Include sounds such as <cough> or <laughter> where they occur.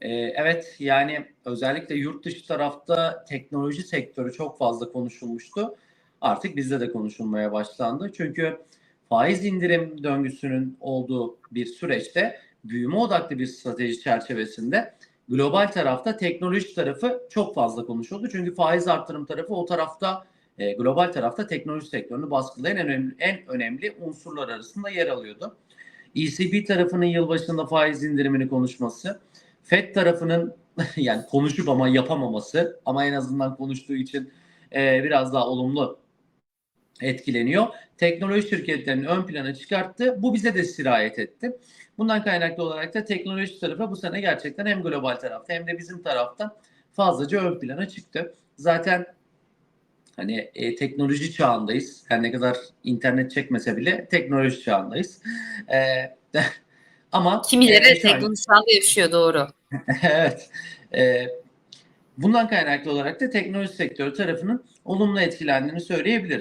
Ee, evet yani özellikle yurt dışı tarafta teknoloji sektörü çok fazla konuşulmuştu. Artık bizde de konuşulmaya başlandı. Çünkü faiz indirim döngüsünün olduğu bir süreçte büyüme odaklı bir strateji çerçevesinde global tarafta teknoloji tarafı çok fazla konuşuldu. Çünkü faiz artırım tarafı o tarafta e, global tarafta teknoloji sektörünü baskılayan en önemli, en önemli unsurlar arasında yer alıyordu. ECB tarafının yılbaşında faiz indirimini konuşması, FED tarafının <laughs> yani konuşup ama yapamaması ama en azından konuştuğu için e, biraz daha olumlu etkileniyor. Teknoloji şirketlerinin ön plana çıkarttı. Bu bize de sirayet etti. Bundan kaynaklı olarak da teknoloji tarafı bu sene gerçekten hem global tarafta hem de bizim tarafta fazlaca ön plana çıktı. Zaten hani e, teknoloji çağındayız. Her ne kadar internet çekmese bile teknoloji çağındayız. E, <laughs> ama Kimileri e, yaşıyor doğru. <laughs> evet. E, bundan kaynaklı olarak da teknoloji sektörü tarafının olumlu etkilendiğini söyleyebiliriz.